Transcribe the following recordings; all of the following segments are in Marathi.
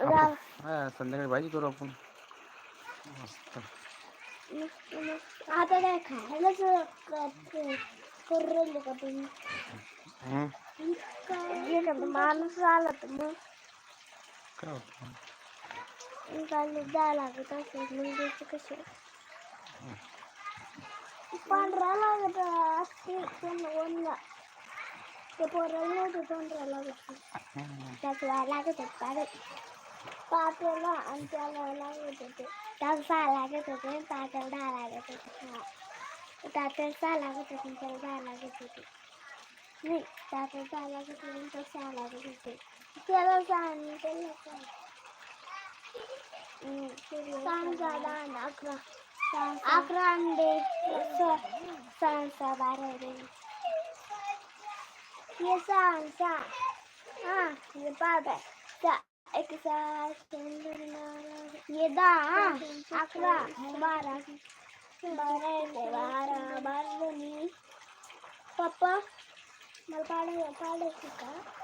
संध्याकाळी भाजी करू आपण. मस्त. आता काय खायलाच करू का तुम्ही हं? माणूस आला तर मग. काय होतं? निकाल द्या लागत असेल मग द्यायचं कसं पांढरा लागत असते पण ओनला ते पोराला नव्हतं पांढरा लागत. त्याच लागत होत पाण्यात आणि त्याला लागत होते. त्याला सहा लागत होते आणि पात्याला दहा लागत होते. तात्याला सहा लागत होते त्याला दहा लागत होते. नाही तात्याला सहा लागत होते त्याला सहा लागत होते. त्याला सहा आणि त्याला सहा. सहा दहा अकरा. अकरा. अंडे बारा हे हा हे सहा. एक सहा हे दहा हा अकरा बारा बारा येते बारा बारा दोन्ही पप्पा मला पाडायचं पाडायचं का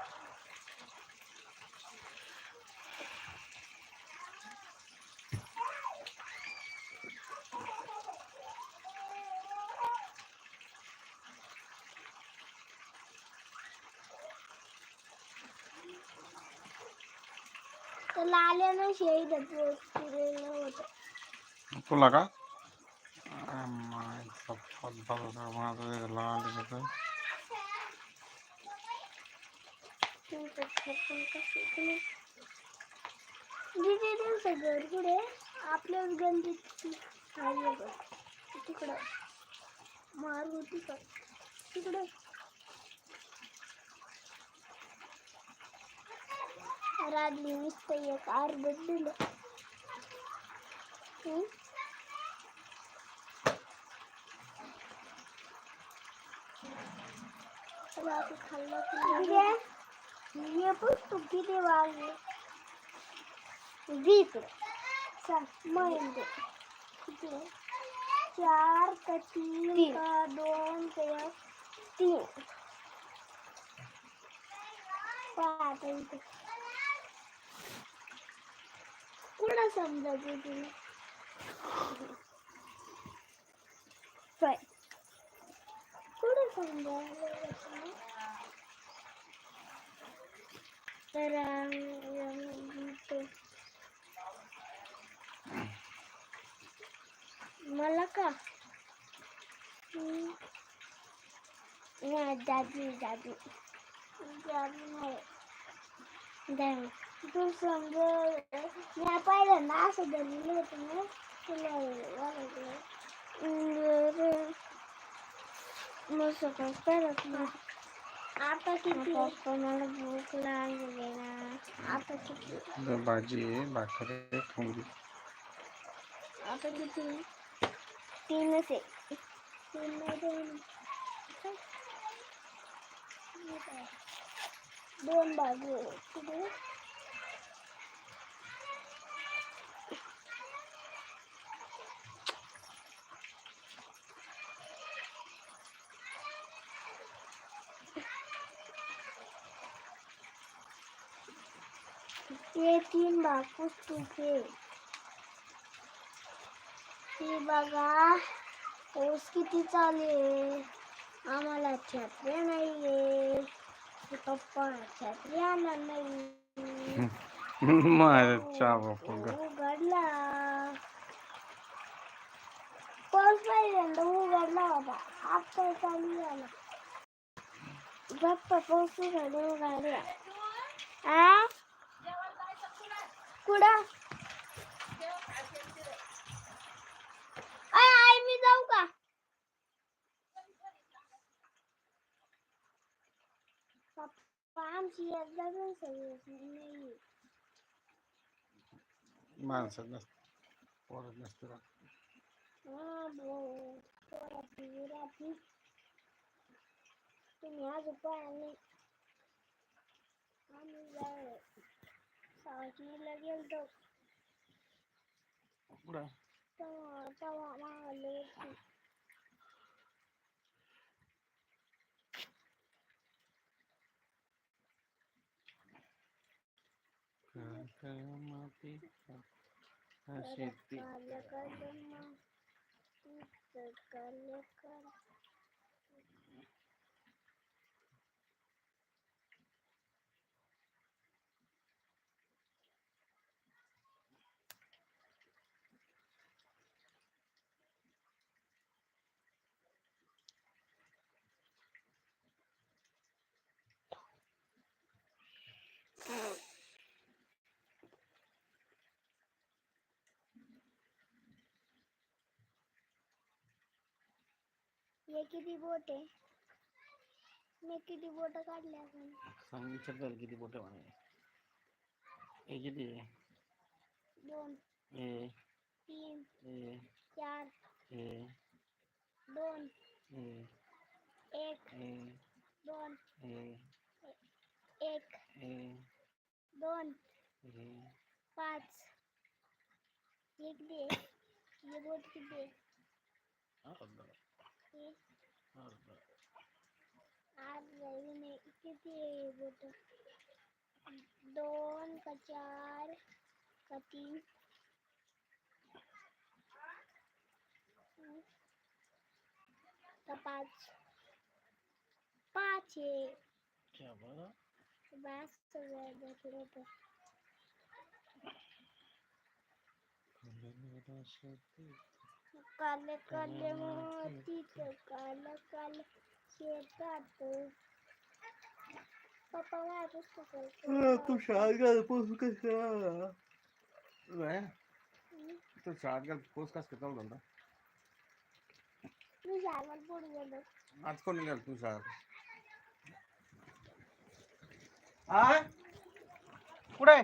लाल्यानं शेळी होतं. तुला का? होतं. दिदी तुमचं घर कुठे? आपल्याच बघ. तिकडं. मारू तिकडं तिकडं. नुसतं एक हम्म? रात्री खाल्लं किती किती? चार का तीन का दोन? तीन. पहा आता इथे कुठं समजायचं तुला काय कुठं समजायला तुला? तर अं, ते मला तू समज मी पाहिलं ना असं धरलेलं होतं ना तुला ओळखलं. बरं. मग सकाळ परत ना आता किती मला भूक लागली ना आता किती इथं भाजी आहे भाकर आहे खाऊन घे. आता किती तीनच आहे तीन नाही दोन बाजू आहे. किती हे तीन भाग पुस्तक आहे हे बघा पाऊस किती चालू आहे आम्हाला छत्र्या नाही आहे पप्पा छत्री आणणार नाही माझं चहा बापू ग उघडला पाऊस पहिल्यांदा उघडला होता आता चालू झाला बाप्पा पाऊस उघडला उघडला आ कुठं? आई मी जाऊ का? आमची नाही माणसं नसते पोरं नसते. हा तुम्ही आज पाया नाही. आम्ही जाऊ. सावकीला गेलतो. कुठं? तेव्हा तेव्हा मागले होते. काय? माती शेती. काल हे किती बोट आहे मी किती बोट काढल्या आपण सांग विचार कर किती बोटे म्हणे हे किती आहे दोन हे तीन। हे चार। हे दोन हे एक। हे दोन हे एक। हे दोन हे पाच। किती आहे हे बोट किती आहे अर्धा हे अर्धा आठ नाही किती आहे हे बोट दोन का चार का तीन। हं? का पाच पाच आहे क्या बरं बस सगळं बसलं होतं काले काले मोतीच काल काल शेतात. पप्पा माझ्या पुस्तक तू शाळेत गेला पोस कसा तू शाळेत गेला पोस कस का चालू धंदा मी झाडावर पुढे गेलो. आज कोण गेला तू शाळेत? आ कुठे?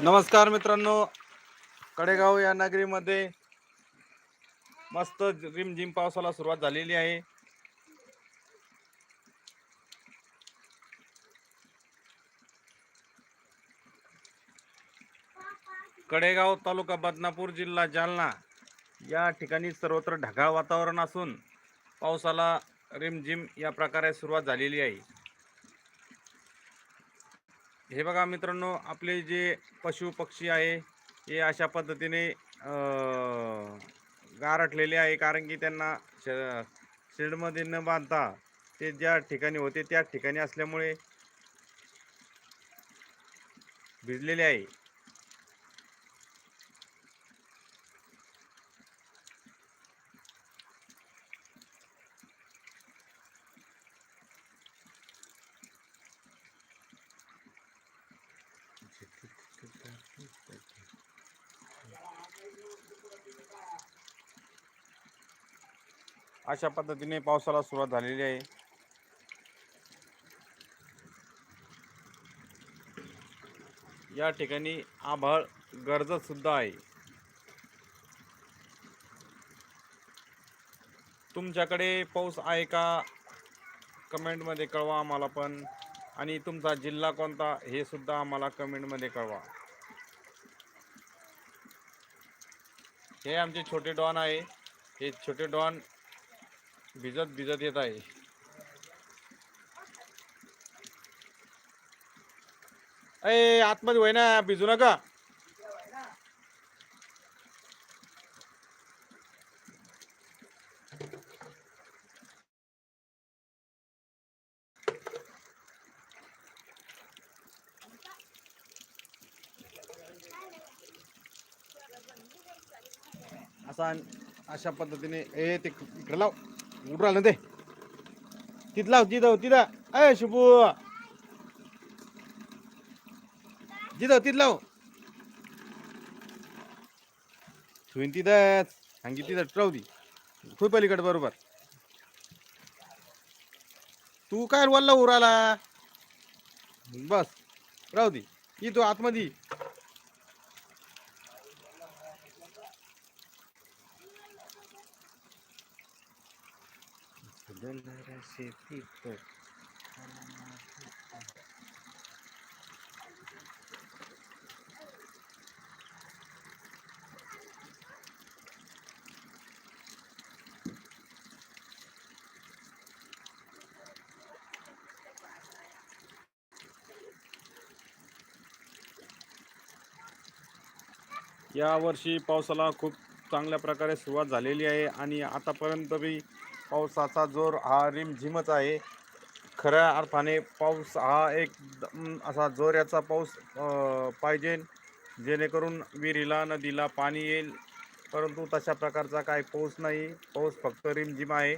नमस्कार मित्रांनो. कडेगाव या नगरीमध्ये मस्त रिमझिम पावसाला सुरुवात झालेली आहे. कडेगाव तालुका बदनापूर जिल्हा जालना या ठिकाणी सर्वत्र ढगाळ वातावरण असून पावसाला रिमझिम या प्रकारे सुरुवात झालेली आहे. हे बघा मित्रांनो आपले जे पशु पक्षी आहे हे अशा पद्धतीने गारठलेले आहे कारण की त्यांना श शेडमध्ये न बांधता ते ज्या ठिकाणी होते त्या ठिकाणी असल्यामुळे भिजलेले आहे. अशा पद्धतीने पावसाला सुरुवात झालेली आहे. या ठिकाणी आभाळ गरजतसुद्धा आहे. तुमच्याकडे पाऊस आहे का? कमेंटमध्ये कळवा आम्हाला पण. आणि तुमचा जिल्हा कोणता हे सुद्धा आम्हाला कमेंटमध्ये कळवा. हे आमचे छोटे डॉन आहे. हे छोटे डॉन भिजत भिजत येत आहे. अय आतमध्ये होय ना भिजू नका. असा अशा पद्धतीने ए ते इकडे लाव. उडू राहिलं ना ते. तिथं लाव तिथं तिथं. अय शुभू जिथं तिथं लाव. ठेवीन तिथंच अंगी तिथं राहू दी. खूप पलीकडे बरोबर. तू काय वल्ला उराला? बस राहू दे. ये तू आतमध्ये. शेती यावर्षी पावसाला खूप चांगल्या प्रकारे सुरुवात झालेली आहे आणि आतापर्यंत बी पावसाचा जोर हा रिमझिमच आहे. खऱ्या अर्थाने पाऊस हा एक असा जोराचा पाऊस पाहिजे. जेणेकरून विहिरीला नदीला पाणी येईल. परंतु तशा प्रकारचा काही पाऊस नाही. पाऊस फक्त रिमझिम आहे.